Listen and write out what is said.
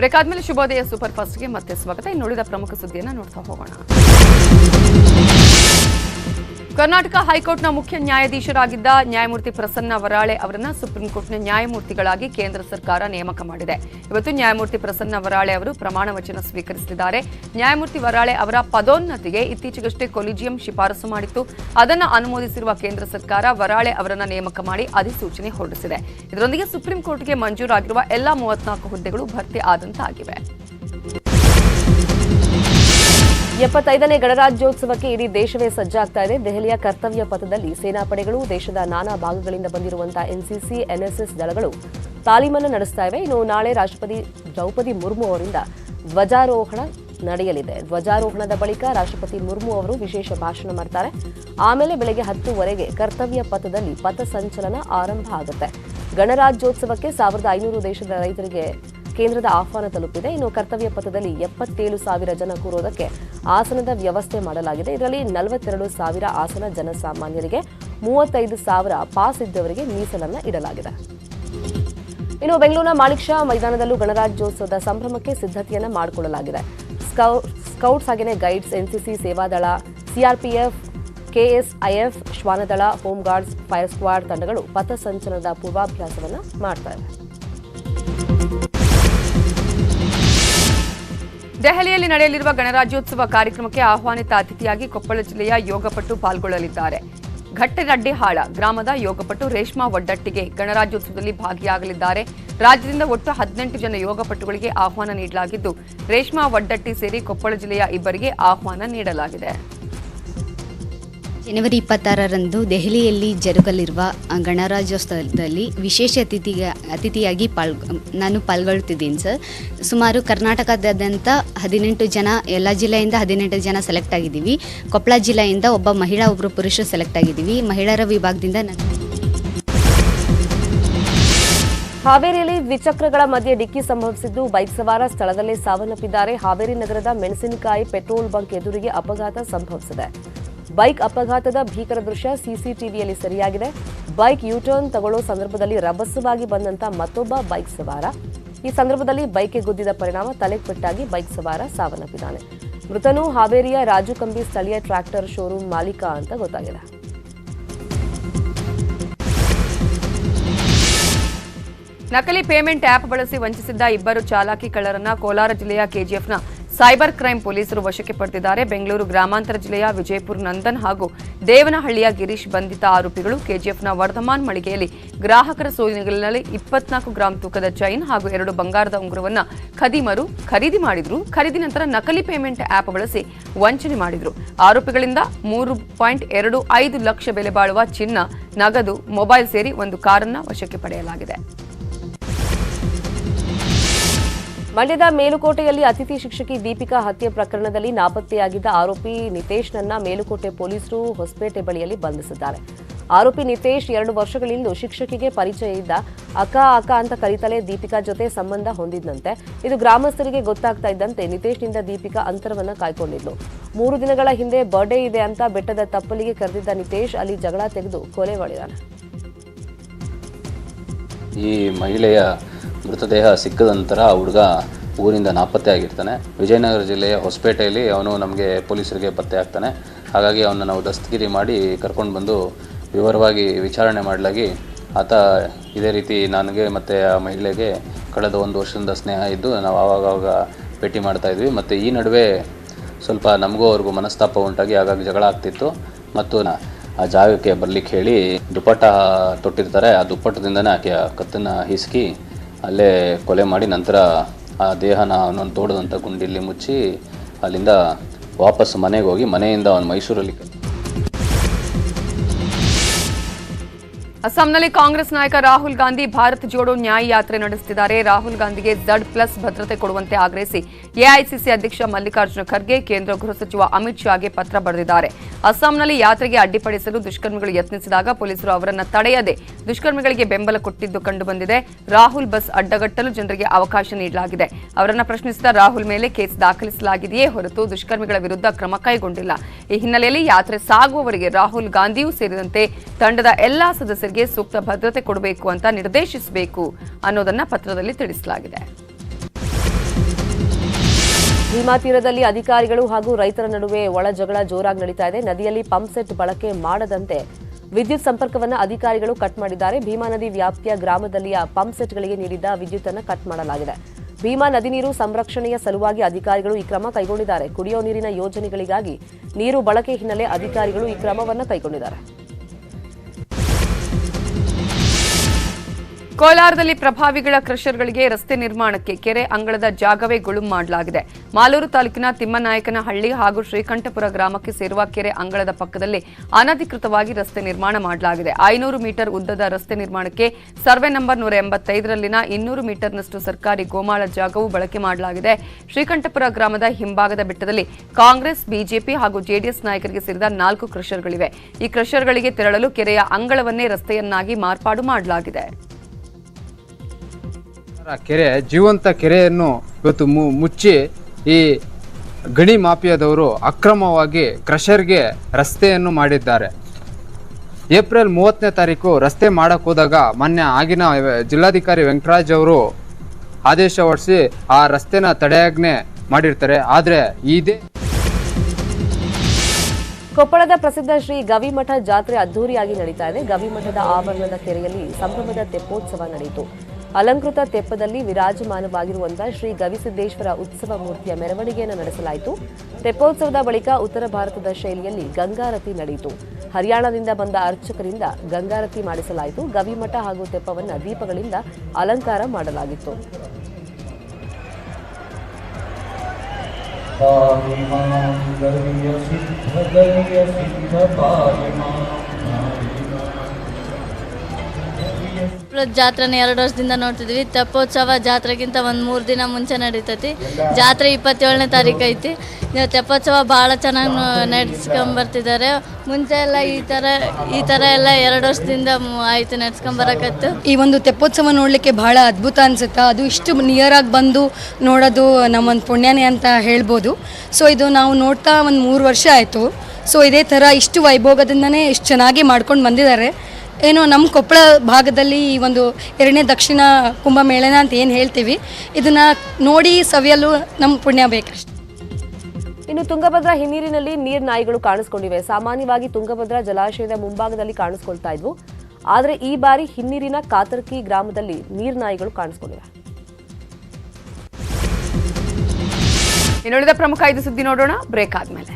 Break ಆದ್ಮೇಲೆ ಶುಭೋದಯ super ಫಾಸ್ಟ್ಗೆ ಮತ್ತೆ ಸ್ವಾಗತ. ಇನ್ನುಳಿದ ಪ್ರಮುಖ ಸುದ್ದಿಯನ್ನ ನೋಡ್ತಾ ಹೋಗೋಣ. ಕರ್ನಾಟಕ ಹೈಕೋರ್ಟ್ನ ಮುಖ್ಯ ನ್ಯಾಯಾಧೀಶರಾಗಿದ್ದ ನ್ಯಾಯಮೂರ್ತಿ ಪ್ರಸನ್ನ ವರಾಳೆ ಅವರನ್ನ ಸುಪ್ರೀಂ ಕೋರ್ಟ್ನ ನ್ಯಾಯಮೂರ್ತಿಗಳಾಗಿ ಕೇಂದ್ರ ಸರ್ಕಾರ ನೇಮಕ ಮಾಡಿದೆ. ಇವತ್ತು ನ್ಯಾಯಮೂರ್ತಿ ಪ್ರಸನ್ನ ವರಾಳೆ ಅವರು ಪ್ರಮಾಣ ವಚನ ಸ್ವೀಕರಿಸಲಿದ್ದಾರೆ. ನ್ಯಾಯಮೂರ್ತಿ ವರಾಳೆ ಅವರ ಪದೋನ್ನತಿಗೆ ಇತ್ತೀಚೆಗಷ್ಟೇ ಕೊಲಿಜಿಯಂ ಶಿಫಾರಸು ಮಾಡಿತ್ತು. ಅದನ್ನು ಅನುಮೋದಿಸಿರುವ ಕೇಂದ್ರ ಸರ್ಕಾರ ವರಾಳೆ ಅವರನ್ನ ನೇಮಕ ಮಾಡಿ ಅಧಿಸೂಚನೆ ಹೊರಡಿಸಿದೆ. ಇದರೊಂದಿಗೆ ಸುಪ್ರೀಂ ಕೋರ್ಟ್ಗೆ ಮಂಜೂರಾಗಿರುವ ಎಲ್ಲಾ ಮೂವತ್ನಾಲ್ಕು ಹುದ್ದೆಗಳು ಭರ್ತಿ ಆದಂತಾಗಿವೆ. ಎಪ್ಪತ್ತೈದನೇ ಗಣರಾಜ್ಯೋತ್ಸವಕ್ಕೆ ಇಡೀ ದೇಶವೇ ಸಜ್ಜಾಗ್ತಾ ಇದೆ. ದೆಹಲಿಯ ಕರ್ತವ್ಯ ಪಥದಲ್ಲಿ ಸೇನಾಪಡೆಗಳು ದೇಶದ ನಾನಾ ಭಾಗಗಳಿಂದ ಬಂದಿರುವಂತಹ ಎನ್ಸಿಸಿ, ಎನ್ಎಸ್ಎಸ್ ದಳಗಳು ತಾಲೀಮನ್ನು ನಡೆಸ್ತಾ ಇವೆ. ಇನ್ನು ನಾಳೆ ರಾಷ್ಟ್ರಪತಿ ದ್ರೌಪದಿ ಮುರ್ಮು ಅವರಿಂದ ಧ್ವಜಾರೋಹಣ ನಡೆಯಲಿದೆ. ಧ್ವಜಾರೋಹಣದ ಬಳಿಕ ರಾಷ್ಟ್ರಪತಿ ಮುರ್ಮು ಅವರು ವಿಶೇಷ ಭಾಷಣ ಮಾಡ್ತಾರೆ. ಆಮೇಲೆ ಬೆಳಗ್ಗೆ ಹತ್ತುವರೆಗೆ ಕರ್ತವ್ಯ ಪಥದಲ್ಲಿ ಪಥ ಸಂಚಲನ ಆರಂಭ ಆಗುತ್ತೆ. ಗಣರಾಜ್ಯೋತ್ಸವಕ್ಕೆ ಸಾವಿರದ ಐನೂರು ದೇಶದ ರೈತರಿಗೆ ಕೇಂದ್ರದ ಆಹ್ವಾನ ತಲುಪಿದೆ. ಇನ್ನು ಕರ್ತವ್ಯ ಪಥದಲ್ಲಿ ಎಪ್ಪತ್ತೇಳು ಸಾವಿರ ಜನ ಕೂರೋದಕ್ಕೆ ಆಸನದ ವ್ಯವಸ್ಥೆ ಮಾಡಲಾಗಿದೆ. ಇದರಲ್ಲಿ ನಲವತ್ತೆರಡು ಸಾವಿರ ಆಸನ ಜನಸಾಮಾನ್ಯರಿಗೆ, ಮೂವತ್ತೈದು ಸಾವಿರ ಪಾಸ್ ಇದ್ದವರಿಗೆ ಮೀಸಲನ್ನ ಇಡಲಾಗಿದೆ. ಇನ್ನು ಬೆಂಗಳೂರಿನ ಮಾಣಿಕ್ ಶಾ ಮೈದಾನದಲ್ಲೂ ಗಣರಾಜ್ಯೋತ್ಸವದ ಸಂಭ್ರಮಕ್ಕೆ ಸಿದ್ಧತೆಯನ್ನ ಮಾಡಿಕೊಳ್ಳಲಾಗಿದೆ. ಸ್ಕೌ- ಸ್ಕೌಟ್ಸ್ ಹಾಗೆಯೇ ಗೈಡ್ಸ್ ಎನ್ಸಿಸಿ ಸೇವಾದಳ ಸಿಆರ್ಪಿಎಫ್ ಕೆಎಸ್ಐಎಫ್ ಶ್ವಾನದಳ, ಹೋಮ್ ಗಾರ್ಡ್ಸ್, ಫೈರ್ ಸ್ಕ್ವಾಡ್ ತಂಡಗಳು ಪಥಸಂಚಲನದ ಪೂರ್ವಾಭ್ಯಾಸವನ್ನು ಮಾಡ್ತಾ ಇವೆ. ದೆಹಲಿಯಲ್ಲಿ ನಡೆಯಲಿರುವ ಗಣರಾಜ್ಯೋತ್ಸವ ಕಾರ್ಯಕ್ರಮಕ್ಕೆ ಆಹ್ವಾನಿತ ಅತಿಥಿಯಾಗಿ ಕೊಪ್ಪಳ ಜಿಲ್ಲೆಯ ಯೋಗಪಟು ಪಾಲ್ಗೊಳ್ಳಲಿದ್ದಾರೆ. ಘಟ್ಟನಡ್ಡಿಹಾಳ ಗ್ರಾಮದ ಯೋಗಪಟು ರೇಷ್ಮಾ ಒಡ್ಡಟ್ಟಿಗೆ ಗಣರಾಜ್ಯೋತ್ಸವದಲ್ಲಿ ಭಾಗಿಯಾಗಲಿದ್ದಾರೆ. ರಾಜ್ಯದಿಂದ ಒಟ್ಟು ಹದಿನೆಂಟು ಜನ ಯೋಗಪಟುಗಳಿಗೆ ಆಹ್ವಾನ ನೀಡಲಾಗಿದ್ದು, ರೇಷ್ಮಾ ಒಡ್ಡಟ್ಟಿ ಸೇರಿ ಕೊಪ್ಪಳ ಜಿಲ್ಲೆಯ ಇಬ್ಬರಿಗೆ ಆಹ್ವಾನ ನೀಡಲಾಗಿದೆ. ಜನವರಿ ಇಪ್ಪತ್ತಾರರಂದು ದೆಹಲಿಯಲ್ಲಿ ಜರುಗಲಿರುವ ಗಣರಾಜ್ಯೋತ್ಸವದಲ್ಲಿ ವಿಶೇಷ ಅತಿಥಿಗ ಅತಿಥಿಯಾಗಿ ಪಾಲ್ ನಾನು ಪಾಲ್ಗೊಳ್ತಿದ್ದೀನಿ ಸರ್. ಸುಮಾರು ಕರ್ನಾಟಕದಾದ್ಯಂತ ಹದಿನೆಂಟು ಜನ, ಎಲ್ಲ ಜಿಲ್ಲೆಯಿಂದ ಹದಿನೆಂಟು ಜನ ಸೆಲೆಕ್ಟ್ ಆಗಿದ್ದೀವಿ. ಕೊಪ್ಪಳ ಜಿಲ್ಲೆಯಿಂದ ಒಬ್ಬ ಮಹಿಳಾ ಒಬ್ಬರು ಪುರುಷರು ಸೆಲೆಕ್ಟ್ ಆಗಿದ್ದೀವಿ. ಮಹಿಳೆಯರ ವಿಭಾಗದಿಂದ ನಾನು ಹಾವೇರಿಯಲ್ಲಿ ದ್ವಿಚಕ್ರಗಳ ಮಧ್ಯೆ ಡಿಕ್ಕಿ ಸಂಭವಿಸಿದ್ದು, ಬೈಕ್ ಸವಾರ ಸ್ಥಳದಲ್ಲೇ ಸಾವನ್ನಪ್ಪಿದ್ದಾರೆ. ಹಾವೇರಿ ನಗರದ ಮೆಣಸಿನಕಾಯಿ ಪೆಟ್ರೋಲ್ ಬಂಕ್ ಎದುರಿಗೆ ಅಪಘಾತ ಸಂಭವಿಸಿದೆ. ಬೈಕ್ ಅಪಘಾತದ ಭೀಕರ ದೃಶ್ಯ ಸಿಸಿಟಿವಿಯಲ್ಲಿ ಸರಿಯಾಗಿದೆ. ಬೈಕ್ ಯೂಟರ್ನ್ ತಗೊಳ್ಳೋ ಸಂದರ್ಭದಲ್ಲಿ ರಭಸವಾಗಿ ಬಂದಂತ ಮತ್ತೊಬ್ಬ ಬೈಕ್ ಸವಾರ. ಈ ಸಂದರ್ಭದಲ್ಲಿ ಬೈಕ್ಗೆ ಗುದ್ದಿದ ಪರಿಣಾಮ ತಲೆಗೆ ಪೆಟ್ಟಾಗಿ ಬೈಕ್ ಸವಾರ ಸಾವನ್ನಪ್ಪಿದ್ದಾನೆ. ಮೃತನು ಹಾವೇರಿಯ ರಾಜು ಕಂಬಿ ಸ್ಥಳೀಯ ಟ್ರ್ಯಾಕ್ಟರ್ ಶೋರೂಮ್ ಮಾಲೀಕ ಅಂತ ಗೊತ್ತಾಗಿದೆ. ನಕಲಿ ಪೇಮೆಂಟ್ ಆಪ್ ಬಳಸಿ ವಂಚಿಸಿದ್ದ ಇಬ್ಬರು ಚಾಲಾಕಿ ಕಳ್ಳರನ್ನ ಕೋಲಾರ ಜಿಲ್ಲೆಯ ಕೆಜಿಎಫ್ನ ಸೈಬರ್ ಕ್ರೈಂ ಪೊಲೀಸರು ವಶಕ್ಕೆ ಪಡೆದಿದ್ದಾರೆ. ಬೆಂಗಳೂರು ಗ್ರಾಮಾಂತರ ಜಿಲ್ಲೆಯ ವಿಜಯಪುರ್ ನಂದನ್ ಹಾಗೂ ದೇವನಹಳ್ಳಿಯ ಗಿರೀಶ್ ಬಂಧಿತ ಆರೋಪಿಗಳು ಕೆಜಿಎಫ್ನ ವರ್ಧಮಾನ್ ಮಳಿಗೆಯಲ್ಲಿ ಗ್ರಾಹಕರ ಸೋಲಿನಲ್ಲಿ ಇಪ್ಪತ್ನಾಲ್ಕು ಗ್ರಾಂ ತೂಕದ ಚೈನ್ ಹಾಗೂ ಎರಡು ಬಂಗಾರದ ಉಂಗುರವನ್ನು ಖದೀಮರು ಖರೀದಿ ಮಾಡಿದ್ರು. ಖರೀದಿ ನಂತರ ನಕಲಿ ಪೇಮೆಂಟ್ ಆಪ್ ಬಳಸಿ ವಂಚನೆ ಮಾಡಿದ್ರು. ಆರೋಪಿಗಳಿಂದ ಮೂರು ಪಾಯಿಂಟ್ ಎರಡು ಐದು ಲಕ್ಷ ಬೆಲೆ ಬಾಳುವ ಚಿನ್ನ, ನಗದು, ಮೊಬೈಲ್ ಸೇರಿ ಒಂದು ಕಾರನ್ನ ವಶಕ್ಕೆ ಪಡೆಯಲಾಗಿದೆ. ಮಂಡ್ಯದ ಮೇಲುಕೋಟೆಯಲ್ಲಿ ಅತಿಥಿ ಶಿಕ್ಷಕಿ ದೀಪಿಕಾ ಹತ್ಯೆ ಪ್ರಕರಣದಲ್ಲಿ ನಾಪತ್ತೆಯಾಗಿದ್ದ ಆರೋಪಿ ನಿತೇಶ್ನನ್ನ ಮೇಲುಕೋಟೆ ಪೊಲೀಸರು ಹೊಸಪೇಟೆ ಬಳಿಯಲ್ಲಿ ಬಂಧಿಸಿದ್ದಾರೆ. ಆರೋಪಿ ನಿತೇಶ್ ಎರಡು ವರ್ಷಗಳಿಂದ ಶಿಕ್ಷಕಿಗೆ ಪರಿಚಯ ಇದ್ದ ಅಕ್ಕ ಅಕ್ಕ ಅಂತ ಕರೀತಲೇ ದೀಪಿಕಾ ಜೊತೆ ಸಂಬಂಧ ಹೊಂದಿದ್ದಂತೆ ಇದು ಗ್ರಾಮಸ್ಥರಿಗೆ ಗೊತ್ತಾಗ್ತಾ ಇದ್ದಂತೆ ನಿತೇಶ್ನಿಂದ ದೀಪಿಕಾ ಅಂತರವನ್ನ ಕಾಯ್ಕೊಂಡಿದ್ಲು. ಮೂರು ದಿನಗಳ ಹಿಂದೆ ಬರ್ಡೇ ಇದೆ ಅಂತ ಬೆಟ್ಟದ ತಪ್ಪಲಿಗೆ ಕರೆದಿದ್ದ ನಿತೇಶ್ ಅಲ್ಲಿ ಜಗಳ ತೆಗೆದು ಕೊಲೆ ಮಾಡಿದ್ದಾನೆ ಈ ಮಹಿಳೆಯ ಮೃತದೇಹ ಸಿಕ್ಕದ ನಂತರ ಆ ಹುಡುಗ ಊರಿಂದ ನಾಪತ್ತೆ ಆಗಿರ್ತಾನೆ. ವಿಜಯನಗರ ಜಿಲ್ಲೆಯ ಹೊಸಪೇಟೆಯಲ್ಲಿ ಅವನು ನಮಗೆ ಪೊಲೀಸರಿಗೆ ಪತ್ತೆ ಆಗ್ತಾನೆ. ಹಾಗಾಗಿ ಅವನ್ನ ನಾವು ದಸ್ತಗಿರಿ ಮಾಡಿ ಕರ್ಕೊಂಡು ಬಂದು ವಿವರವಾಗಿ ವಿಚಾರಣೆ ಮಾಡಲಾಗಿ ಆತ ಇದೇ ರೀತಿ ನನಗೆ ಮತ್ತು ಆ ಮಹಿಳೆಗೆ ಕಳೆದ ಒಂದು ವರ್ಷದಿಂದ ಸ್ನೇಹ ಇದ್ದು ನಾವು ಆವಾಗವಾಗ ಭೇಟಿ ಮಾಡ್ತಾಯಿದ್ವಿ ಮತ್ತು ಈ ನಡುವೆ ಸ್ವಲ್ಪ ನಮಗೂ ಅವ್ರಿಗೂ ಮನಸ್ತಾಪ ಉಂಟಾಗಿ ಆಗಾಗ ಜಗಳ ಆಗ್ತಿತ್ತು. ಮತ್ತು ಆ ಜಾಗಕ್ಕೆ ಬರ್ಲಿಕ್ಕೆ ಹೇಳಿ ದುಪ್ಪಟ್ಟ ತೊಟ್ಟಿರ್ತಾರೆ. ಆ ದುಪ್ಪಟ್ಟದಿಂದನೇ ಆಕೆಯ ಕತ್ತನ್ನು ಹಿಸುಕಿ ಅಲ್ಲೇ ಕೊಲೆ ಮಾಡಿ ನಂತರ ಆ ದೇಹನ ಅವನೊಂದು ತೋಡದಂಥ ಗುಂಡಿಲಿ ಮುಚ್ಚಿ ಅಲ್ಲಿಂದ ವಾಪಸ್ ಮನೆಗೆ ಹೋಗಿ ಮನೆಯಿಂದ ಅವನು ಮೈಸೂರಲ್ಲಿ ಅಸ್ಸಾಂನಲ್ಲಿ ಕಾಂಗ್ರೆಸ್ ನಾಯಕ ರಾಹುಲ್ ಗಾಂಧಿ ಭಾರತ್ ಜೋಡೋ ನ್ಯಾಯ ಯಾತ್ರೆ ನಡೆಸುತ್ತಿದ್ದಾರೆ. ರಾಹುಲ್ ಗಾಂಧಿಗೆ ಝಡ್ ಪ್ಲಸ್ ಭದ್ರತೆ ಕೊಡುವಂತೆ ಆಗ್ರಹಿಸಿ ಎಐಸಿಸಿ ಅಧ್ಯಕ್ಷ ಮಲ್ಲಿಕಾರ್ಜುನ ಖರ್ಗೆ, ಕೇಂದ್ರ ಗೃಹ ಸಚಿವ ಅಮಿತ್ ಶಾಗೆ ಪತ್ರ ಬರೆದಿದ್ದಾರೆ. ಅಸ್ಸಾಂನಲ್ಲಿ ಯಾತ್ರೆಗೆ ಅಡ್ಡಿಪಡಿಸಲು ದುಷ್ಕರ್ಮಿಗಳು ಯತ್ನಿಸಿದಾಗ ಪೊಲೀಸರು ಅವರನ್ನು ತಡೆಯದೆ ದುಷ್ಕರ್ಮಿಗಳಿಗೆ ಬೆಂಬಲ ಕೊಟ್ಟಿದ್ದು ಕಂಡುಬಂದಿದೆ. ರಾಹುಲ್ ಬಸ್ ಅಡ್ಡಗಟ್ಟಲು ಜನರಿಗೆ ಅವಕಾಶ ನೀಡಲಾಗಿದೆ. ಅವರನ್ನು ಪ್ರಶ್ನಿಸಿದ ರಾಹುಲ್ ಮೇಲೆ ಕೇಸ್ ದಾಖಲಿಸಲಾಗಿದೆಯೇ ಹೊರತು ದುಷ್ಕರ್ಮಿಗಳ ವಿರುದ್ಧ ಕ್ರಮ ಕೈಗೊಂಡಿಲ್ಲ. ಈ ಹಿನ್ನೆಲೆಯಲ್ಲಿ ಯಾತ್ರೆ ಸಾಗುವವರಿಗೆ ರಾಹುಲ್ ಗಾಂಧಿಯೂ ಸೇರಿದಂತೆ ತಂಡದ ಎಲ್ಲಾ ಸದಸ್ಯರಿಗೆ ಸೂಕ್ತ ಭದ್ರತೆ ಕೊಡಬೇಕು ಅಂತ ನಿರ್ದೇಶಿಸಬೇಕು ಅನ್ನೋದನ್ನ ಪತ್ರದಲ್ಲಿ ತಿಳಿಸಲಾಗಿದೆ. ಭೀಮಾ ತೀರದಲ್ಲಿ ಅಧಿಕಾರಿಗಳು ಹಾಗೂ ರೈತರ ನಡುವೆ ಒಳ ಜಗಳ ಜೋರಾಗಿ ನಡೀತಾ ಇದೆ. ನದಿಯಲ್ಲಿ ಪಂಪ್ ಸೆಟ್ ಬಳಕೆ ಮಾಡದಂತೆ ವಿದ್ಯುತ್ ಸಂಪರ್ಕವನ್ನು ಅಧಿಕಾರಿಗಳು ಕಟ್ ಮಾಡಿದ್ದಾರೆ. ಭೀಮಾ ನದಿ ವ್ಯಾಪ್ತಿಯ ಗ್ರಾಮದಲ್ಲಿಯ ಪಂಪ್ ಸೆಟ್ಗಳಿಗೆ ನೀಡಿದ್ದ ವಿದ್ಯುತ್ ಅನ್ನು ಕಟ್ ಮಾಡಲಾಗಿದೆ. ಭೀಮಾ ನದಿ ನೀರು ಸಂರಕ್ಷಣೆಯ ಸಲುವಾಗಿ ಅಧಿಕಾರಿಗಳು ಈ ಕ್ರಮ ಕೈಗೊಂಡಿದ್ದಾರೆ. ಕುಡಿಯೋ ನೀರಿನ ಯೋಜನೆಗಳಿಗಾಗಿ ನೀರು ಬಳಕೆ ಹಿನ್ನೆಲೆ ಅಧಿಕಾರಿಗಳು ಈ ಕ್ರಮವನ್ನು ಕೈಗೊಂಡಿದ್ದಾರೆ. ಕೋಲಾರದಲ್ಲಿ ಪ್ರಭಾವಿಗಳ ಕ್ರಷರ್ಗಳಿಗೆ ರಸ್ತೆ ನಿರ್ಮಾಣಕ್ಕೆ ಕೆರೆ ಅಂಗಳದ ಜಾಗವೇ ಗುಳುಂ ಮಾಡಲಾಗಿದೆ. ಮಾಲೂರು ತಾಲೂಕಿನ ತಿಮ್ಮನಾಯಕನಹಳ್ಳಿ ಹಾಗೂ ಶ್ರೀಕಂಠಪುರ ಗ್ರಾಮಕ್ಕೆ ಸೇರುವ ಕೆರೆ ಅಂಗಳದ ಪಕ್ಕದಲ್ಲಿ ಅನಧಿಕೃತವಾಗಿ ರಸ್ತೆ ನಿರ್ಮಾಣ ಮಾಡಲಾಗಿದೆ. ಐನೂರು ಮೀಟರ್ ಉದ್ದದ ರಸ್ತೆ ನಿರ್ಮಾಣಕ್ಕೆ ಸರ್ವೆ ನಂಬರ್ ನೂರ ಎಂಬತ್ತೈದರಲ್ಲಿನ ಇನ್ನೂರು ಮೀಟರ್ನಷ್ಟು ಸರ್ಕಾರಿ ಗೋಮಾಳ ಜಾಗವು ಬಳಕೆ ಮಾಡಲಾಗಿದೆ. ಶ್ರೀಕಂಠಪುರ ಗ್ರಾಮದ ಹಿಂಭಾಗದ ಬೆಟ್ಟದಲ್ಲಿ ಕಾಂಗ್ರೆಸ್, ಬಿಜೆಪಿ ಹಾಗೂ ಜೆಡಿಎಸ್ ನಾಯಕರಿಗೆ ಸೇರಿದ ನಾಲ್ಕು ಕ್ರಷರ್ಗಳಿವೆ. ಈ ಕ್ರಷರ್ಗಳಿಗೆ ತೆರಳಲು ಕೆರೆಯ ಅಂಗಳವನ್ನೇ ರಸ್ತೆಯನ್ನಾಗಿ ಮಾರ್ಪಾಡು ಮಾಡಲಾಗಿದೆ. ಕೆರೆ, ಜೀವಂತ ಕೆರೆಯನ್ನು ಇವತ್ತು ಮುಚ್ಚಿ ಈ ಗಣಿ ಮಾಫಿಯಾದವರು ಅಕ್ರಮವಾಗಿ ಕ್ರಷರ್ಗೆ ರಸ್ತೆಯನ್ನು ಮಾಡಿದ್ದಾರೆ. ಏಪ್ರಿಲ್ ಮೂವತ್ತನೇ ತಾರೀಕು ರಸ್ತೆ ಮಾಡಕ್ಕೆ ಹೋದಾಗ ಮೊನ್ನೆ ಆಗಿನ ಜಿಲ್ಲಾಧಿಕಾರಿ ವೆಂಕಟರಾಜ್ ಅವರು ಆದೇಶ ಹೊರಡಿಸಿ ಆ ರಸ್ತೆನ ತಡೆಯಾಜ್ಞೆ ಮಾಡಿರ್ತಾರೆ. ಆದರೆ ಇದೇ ಕೊಪ್ಪಳದ ಪ್ರಸಿದ್ಧ ಶ್ರೀ ಗವಿಮಠ ಜಾತ್ರೆ ಅದ್ದೂರಿಯಾಗಿ ನಡೀತಾ ಇದೆ. ಗವಿಮಠದ ಆವರಣದ ಕೆರೆಯಲ್ಲಿ ಸಂಭ್ರಮದ ತೆಪ್ಪೋತ್ಸವ ನಡೆಯಿತು. ಅಲಂಕೃತ ತೆಪ್ಪದಲ್ಲಿ ವಿರಾಜಮಾನವಾಗಿರುವಂತಹ ಶ್ರೀ ಗವಿಸಿದ್ದೇಶ್ವರ ಉತ್ಸವ ಮೂರ್ತಿಯ ಮೆರವಣಿಗೆಯನ್ನು ನಡೆಸಲಾಯಿತು ತೆಪ್ಪೋತ್ಸವದ ಬಳಿಕ ಉತ್ತರ ಭಾರತದ ಶೈಲಿಯಲ್ಲಿ ಗಂಗಾರತಿ ನಡೆಯಿತು ಹರಿಯಾಣದಿಂದ ಬಂದ ಅರ್ಚಕರಿಂದ ಗಂಗಾರತಿ ಮಾಡಿಸಲಾಯಿತು ಗವಿಮಠ ಹಾಗೂ ತೆಪ್ಪವನ್ನು ದೀಪಗಳಿಂದ ಅಲಂಕಾರ ಮಾಡಲಾಗಿತ್ತು पाहि मां गव्यसिद्धगव्यसिद्धपाहि ಪ್ರ- ಜಾತ್ರೆನ ಎರಡು ವರ್ಷದಿಂದ ನೋಡ್ತಿದ್ವಿ. ತೆಪ್ಪೋತ್ಸವ ಜಾತ್ರೆಗಿಂತ ಒಂದು ಮೂರು ದಿನ ಮುಂಚೆ ನಡೀತೈತಿ. ಜಾತ್ರೆ ಇಪ್ಪತ್ತೇಳನೇ ತಾರೀಕು ಐತಿ. ತೆಪ್ಪೋತ್ಸವ ಭಾಳ ಚೆನ್ನಾಗಿ ನಡ್ಸ್ಕೊಂಬರ್ತಿದ್ದಾರೆ ಮುಂಚೆ ಎಲ್ಲ ಈ ಥರ ಈ ಥರ ಎಲ್ಲ ಎರಡು ವರ್ಷದಿಂದ ಆಯ್ತು ನಡ್ಸ್ಕೊಂಬರಕತ್ತು. ಈ ಒಂದು ತೆಪ್ಪೋತ್ಸವ ನೋಡಲಿಕ್ಕೆ ಬಹಳ ಅದ್ಭುತ ಅನಿಸುತ್ತೆ? ಅದು ಇಷ್ಟು ನಿಯರಾಗಿ ಬಂದು ನೋಡೋದು ನಮ್ಮೊಂದು ಪುಣ್ಯನೇ ಅಂತ ಹೇಳ್ಬೋದು. ಸೊ ಇದು ನಾವು ನೋಡ್ತಾ ಒಂದು ಮೂರು ವರ್ಷ ಆಯಿತು. ಸೊ ಇದೇ ಥರ ಇಷ್ಟು ವೈಭೋಗದಿಂದನೇ ಇಷ್ಟು ಚೆನ್ನಾಗಿ ಮಾಡ್ಕೊಂಡು ಬಂದಿದ್ದಾರೆ. ಏನೋ ನಮ್ಮ ಕೊಪ್ಪಳ ಭಾಗದಲ್ಲಿ ಈ ಒಂದು ಎರಡನೇ ದಕ್ಷಿಣ ಕುಂಭಮೇಳನ ಅಂತ ಏನು ಹೇಳ್ತೀವಿ, ಇದನ್ನು ನೋಡಿ ಸವಿಯಲು ನಮ್ಮ ಪುಣ್ಯ ಬೇಕಷ್ಟೆ. ಇನ್ನು ತುಂಗಭದ್ರಾ ಹಿನ್ನೀರಿನಲ್ಲಿ ನೀರ್ ನಾಯಿಗಳು ಕಾಣಿಸ್ಕೊಂಡಿವೆ. ಸಾಮಾನ್ಯವಾಗಿ ತುಂಗಭದ್ರಾ ಜಲಾಶಯದ ಮುಂಭಾಗದಲ್ಲಿ ಕಾಣಿಸ್ಕೊಳ್ತಾ ಇದ್ವು. ಆದರೆ ಈ ಬಾರಿ ಹಿನ್ನೀರಿನ ಕಾತರ್ಕಿ ಗ್ರಾಮದಲ್ಲಿ ನೀರ್ ನಾಯಿಗಳು ಕಾಣಿಸ್ಕೊಂಡಿವೆ. ಇನ್ನುಳಿದ ಪ್ರಮುಖ ಐದು ಸುದ್ದಿ ನೋಡೋಣ. ಬ್ರೇಕ್ ಆದ್ಮೇಲೆ.